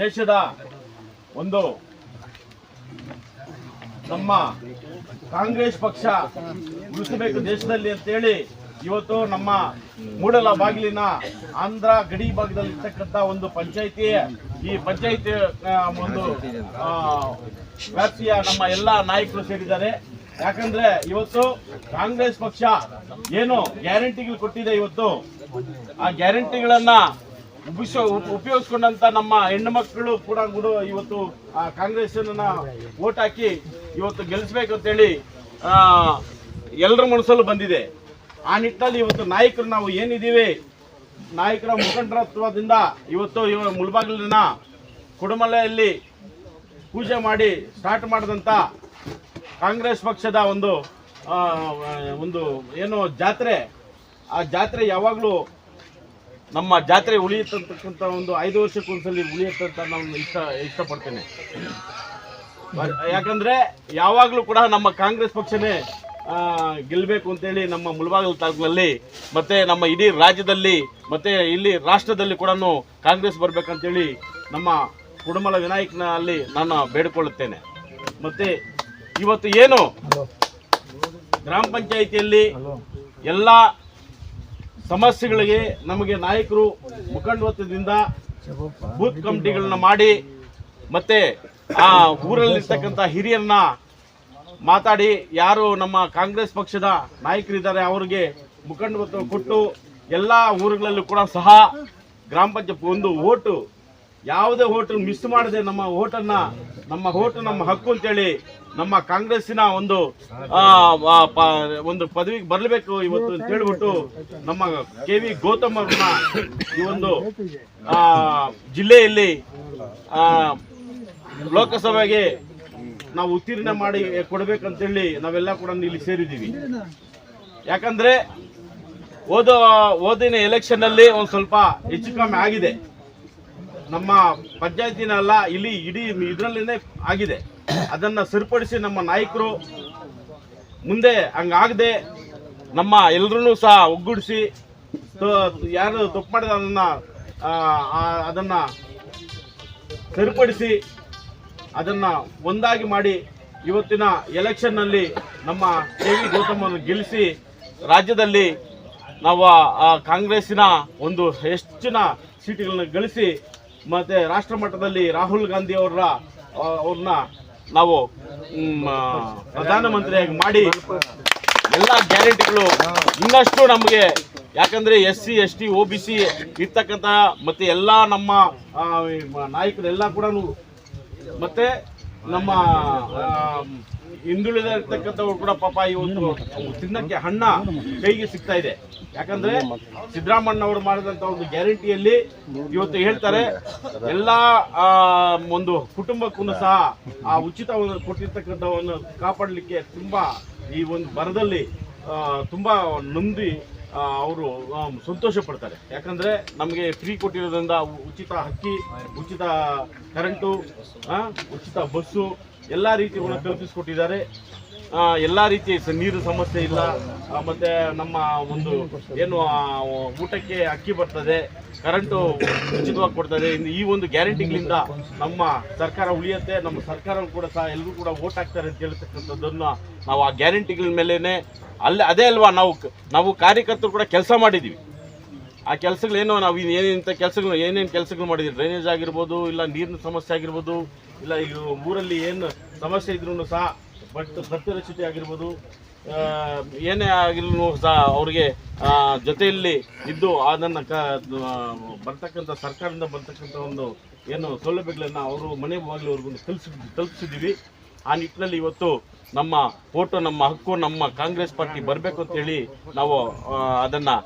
ದೇಶದ ಒಂದು ನಮ್ಮ ಕಾಂಗ್ರೆಸ್ ಪಕ್ಷ ಉಳಿಸಬೇಕು ದೇಶದಲ್ಲಿ ಅಂತೇಳಿ ಇವತ್ತು ನಮ್ಮ ಮೂಡಲ ಬಾಗಿಲಿನ ಆಂಧ್ರ ಗಡಿ ಭಾಗದಲ್ಲಿ ಇರ್ತಕ್ಕಂಥ ಒಂದು ಪಂಚಾಯಿತಿ, ಈ ಪಂಚಾಯಿತಿ ಒಂದು ವ್ಯಾಪ್ತಿಯ ನಮ್ಮ ಎಲ್ಲ ನಾಯಕರು ಸೇರಿದ್ದಾರೆ. ಯಾಕಂದ್ರೆ ಇವತ್ತು ಕಾಂಗ್ರೆಸ್ ಪಕ್ಷ ಏನು ಗ್ಯಾರಂಟಿಗಳು ಕೊಟ್ಟಿದೆ ಇವತ್ತು. ಆ ಗ್ಯಾರಂಟಿಗಳನ್ನ ಉಪಿಸ ಉಪಯೋಗಿಸ್ಕೊಂಡಂತ ನಮ್ಮ ಹೆಣ್ಣು ಮಕ್ಕಳು ಕೂಡ ಕೂಡ ಇವತ್ತು, ಆ ಕಾಂಗ್ರೆಸ್ ಓಟ್ ಹಾಕಿ ಇವತ್ತು ಗೆಲ್ಲಿಸ್ಬೇಕು ಅಂತೇಳಿ ಎಲ್ಲರ ಮನಸ್ಸಲ್ಲೂ ಬಂದಿದೆ. ಆ ನಿಟ್ಟಿನಲ್ಲಿ ಇವತ್ತು ನಾಯಕರು ನಾವು ಏನಿದ್ದೀವಿ, ನಾಯಕರ ಮುಖಂಡರತ್ವದಿಂದ ಇವತ್ತು ಇವ ಮುಳಬಾಗಿಲಿನ ಕುಡುಮಲೆಯಲ್ಲಿ ಪೂಜೆ ಮಾಡಿ ಸ್ಟಾರ್ಟ್ ಮಾಡಿದಂಥ ಕಾಂಗ್ರೆಸ್ ಪಕ್ಷದ ಒಂದು ಒಂದು, ಏನು ಜಾತ್ರೆ, ಆ ಜಾತ್ರೆ ಯಾವಾಗಲೂ ನಮ್ಮ ಜಾತ್ರೆ ಉಳಿಯುತ್ತಂತಕ್ಕಂಥ ಒಂದು ಐದು ವರ್ಷಕ್ಕೊಂದ್ಸಲಿ ಉಳಿಯುತ್ತಂತ ನಾನು ಇಷ್ಟ ಇಷ್ಟಪಡ್ತೇನೆ. ಯಾಕಂದ್ರೆ ಯಾವಾಗಲೂ ಕೂಡ ನಮ್ಮ ಕಾಂಗ್ರೆಸ್ ಪಕ್ಷನೇ ಗೆಲ್ಲಬೇಕು ಅಂತೇಳಿ ನಮ್ಮ ಮುಳಬಾಗಿಲು ತಾಲೂಕಿನಲ್ಲಿ ಮತ್ತೆ ನಮ್ಮ ಇಡೀ ರಾಜ್ಯದಲ್ಲಿ ಮತ್ತೆ ಇಲ್ಲಿ ರಾಷ್ಟ್ರದಲ್ಲಿ ಕೂಡ ಕಾಂಗ್ರೆಸ್ ಬರ್ಬೇಕಂತೇಳಿ ನಮ್ಮ ಕುಡುಮಲ ವಿನಾಯಕನಲ್ಲಿ ನಾನು ಬೇಡಿಕೊಳ್ಳುತ್ತೇನೆ. ಮತ್ತೆ ಇವತ್ತು ಏನು? ಗ್ರಾಮ ಪಂಚಾಯಿತಿಯಲ್ಲಿ ಎಲ್ಲ ಸಮಸ್ಯೆಗಳಿಗೆ ನಮಗೆ ನಾಯಕರು ಮುಖಂಡತ್ವದಿಂದ ಬೂತ್ ಕಮಿಟಿಗಳನ್ನ ಮಾಡಿ ಮತ್ತೆ ಆ ಊರಲ್ಲಿರ್ತಕ್ಕಂಥ ಹಿರಿಯರನ್ನ ಮಾತಾಡಿ ಯಾರು ನಮ್ಮ ಕಾಂಗ್ರೆಸ್ ಪಕ್ಷದ ನಾಯಕರಿದ್ದಾರೆ ಅವರಿಗೆ ಮುಖಂಡತ್ವ ಕೊಟ್ಟು ಎಲ್ಲ ಊರುಗಳಲ್ಲೂ ಕೂಡ ಸಹ ಗ್ರಾಮ ಪಂಚಾಯತ್ ಒಂದು ಓಟು ಯಾವುದೇ ಹೋಟೆಲ್ ಮಿಸ್ ಮಾಡದೆ ನಮ್ಮ ಹೋಟೆಲ್ನ, ನಮ್ಮ ಹೋಟೆಲ್ ನಮ್ಮ ಹಕ್ಕು ಅಂತೇಳಿ ನಮ್ಮ ಕಾಂಗ್ರೆಸ್ಸಿನ ಒಂದು ಒಂದು ಪದವಿಗೆ ಬರಲೇಬೇಕು ಇವತ್ತು ಅಂತ ಹೇಳ್ಬಿಟ್ಟು ನಮ್ಮ ಕೆ ವಿ ಗೌತಮ್ ಅವ್ರನ್ನ ಈ ಒಂದು ಜಿಲ್ಲೆಯಲ್ಲಿ ಲೋಕಸಭೆಗೆ ನಾವು ಉತ್ತೀರ್ಣ ಮಾಡಿ ಕೊಡಬೇಕಂತೇಳಿ ನಾವೆಲ್ಲ ಕೂಡ ಇಲ್ಲಿ ಸೇರಿದ್ದೀವಿ. ಯಾಕಂದ್ರೆ ಓದೋ ಓದಿನ ಎಲೆಕ್ಷನ್ನಲ್ಲಿ ಒಂದ್ ಸ್ವಲ್ಪ ಹೆಚ್ಚು ಕಮ್ಮಿ ಆಗಿದೆ. ನಮ್ಮ ಪಂಚಾಯತಿನಲ್ಲ, ಇಲ್ಲಿ ಇಡೀ ಇದರಲ್ಲೇ ಆಗಿದೆ. ಅದನ್ನ ಸರಿಪಡಿಸಿ ನಮ್ಮ ನಾಯಕರು ಮುಂದೆ ಹಂಗಾಗದೆ ನಮ್ಮ ಎಲ್ಲರೂ ಸಹ ಒಗ್ಗೂಡಿಸಿ ಯಾರು ತಪ್ಪು ಮಾಡಿದ ಅದನ್ನ ಅದನ್ನ ಸರಿಪಡಿಸಿ, ಅದನ್ನ ಒಂದಾಗಿ ಮಾಡಿ ಇವತ್ತಿನ ಎಲೆಕ್ಷನ್ನಲ್ಲಿ ನಮ್ಮ ಕೆ ವಿ ಗೌತಮನ್ನು ಗೆಲ್ಲಿಸಿ ರಾಜ್ಯದಲ್ಲಿ ನಾವು ಕಾಂಗ್ರೆಸ್ಸಿನ ಒಂದು ಹೆಚ್ಚಿನ ಸೀಟುಗಳನ್ನ ಗಳಿಸಿ ಮತ್ತೆ ರಾಷ್ಟ್ರ ಮಟ್ಟದಲ್ಲಿ ರಾಹುಲ್ ಗಾಂಧಿ ಅವರ ಅವ್ರನ್ನ ನಾವು ಪ್ರಧಾನಮಂತ್ರಿಯಾಗಿ ಮಾಡಿ ಎಲ್ಲ ಗ್ಯಾರಂಟಿಗಳು ಇನ್ನಷ್ಟು ನಮಗೆ. ಯಾಕಂದ್ರೆ S C, S T O B C ಇರ್ತಕ್ಕಂಥ ಮತ್ತೆ ಎಲ್ಲ ನಮ್ಮ ನಾಯಕರೆಲ್ಲ ಕೂಡ ಮತ್ತೆ ನಮ್ಮ ಹಿಂದುಳಿದ ಇರ್ತಕ್ಕಂಥವ್ರು ಕೂಡ ಪಾಪ ಇವತ್ತು ತಿನ್ನಕ್ಕೆ ಹಣ್ಣ ಕೈಗೆ ಸಿಗ್ತಾ ಇದೆ. ಯಾಕಂದ್ರೆ ಸಿದ್ದರಾಮಣ್ಣ ಅವರು ಮಾಡಿದಂತ ಒಂದು ಗ್ಯಾರಂಟಿಯಲ್ಲಿ ಇವತ್ತು ಹೇಳ್ತಾರೆ, ಎಲ್ಲಾ ಒಂದು ಕುಟುಂಬಕ್ಕೂ ಸಹ ಆ ಉಚಿತವನ್ನು ಕೊಟ್ಟಿರ್ತಕ್ಕಂಥವನ್ನು ಕಾಪಾಡಲಿಕ್ಕೆ ತುಂಬಾ ಈ ಒಂದು ಬರದಲ್ಲಿ ತುಂಬಾ ನೊಂದಿ ಅವರು ಸಂತೋಷ ಪಡ್ತಾರೆ. ಯಾಕಂದ್ರೆ ನಮಗೆ ಫ್ರೀ ಕೊಟ್ಟಿರೋದ್ರಿಂದ ಉಚಿತ ಅಕ್ಕಿ ಉಚಿತ ಕರೆಂಟು ಉಚಿತ ಬಸ್ಸು ಎಲ್ಲ ರೀತಿಗಳು ಕಲ್ಪಿಸಿಕೊಟ್ಟಿದ್ದಾರೆ ಎಲ್ಲ ರೀತಿ ನೀರು ಸಮಸ್ಯೆ ಇಲ್ಲ. ಮತ್ತು ನಮ್ಮ ಒಂದು ಏನು ಊಟಕ್ಕೆ ಅಕ್ಕಿ ಬರ್ತದೆ ಕರೆಂಟು ಉಚಿತವಾಗಿ ಕೊಡ್ತದೆ. ಈ ಒಂದು ಗ್ಯಾರಂಟಿಗಳಿಂದ ನಮ್ಮ ಸರ್ಕಾರ ಉಳಿಯುತ್ತೆ. ನಮ್ಮ ಸರ್ಕಾರ ಕೂಡ ಸಹ ಎಲ್ಲರೂ ಕೂಡ ಓಟ್ ಹಾಕ್ತಾರೆ ಅಂತ ಹೇಳ್ತಕ್ಕಂಥದ್ದನ್ನ ನಾವು ಆ ಗ್ಯಾರಂಟಿಗಳ ಮೇಲೇ ಅಲ್ಲೇ, ಅದೇ ಅಲ್ವಾ ನಾವು ನಾವು ಕಾರ್ಯಕರ್ತರು ಕೂಡ ಕೆಲಸ ಮಾಡಿದ್ದೀವಿ. ಆ ಕೆಲಸಗಳೇನೋ ನಾವು ಇಂಥ ಕೆಲಸಗಳು, ಏನೇನು ಕೆಲಸಗಳು ಮಾಡಿದ್ದೀವಿ ಡ್ರೈನೇಜ್ ಆಗಿರ್ಬೋದು, ಇಲ್ಲ ನೀರಿನ ಸಮಸ್ಯೆ ಆಗಿರ್ಬೋದು, ಇಲ್ಲ ಈಗ ಊರಲ್ಲಿ ಏನು ಸಮಸ್ಯೆ ಇದ್ರೂ ಸಹ ಬಟ್ ಸತ್ಯರಚಿತೆ ಆಗಿರ್ಬೋದು ಏನೇ ಆಗಿರೂ ಸಹ ಅವ್ರಿಗೆ ಜೊತೆಯಲ್ಲಿ ಇದ್ದು ಅದನ್ನು ಕ ಬರ್ತಕ್ಕಂಥ ಸರ್ಕಾರದಿಂದ ಬರ್ತಕ್ಕಂಥ ಒಂದು ಏನು ಸೌಲಭ್ಯಗಳನ್ನು ಅವರು ಮನೆ ಬಾಗಿಲವರೆಗೂ ತಲುಪಿಸಿ ತಲುಪಿಸಿದ್ದೀವಿ ಆ ನಿಟ್ಟಿನಲ್ಲಿ ಇವತ್ತು ನಮ್ಮ ಫೋಟೋ ನಮ್ಮ ಹಕ್ಕು, ನಮ್ಮ ಕಾಂಗ್ರೆಸ್ ಪಾರ್ಟಿ ಬರಬೇಕು ಅಂತೇಳಿ ನಾವು ಅದನ್ನು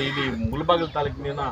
ಇಲ್ಲಿ ಮುಳಬಾಗಿಲು ತಾಲೂಕಿನ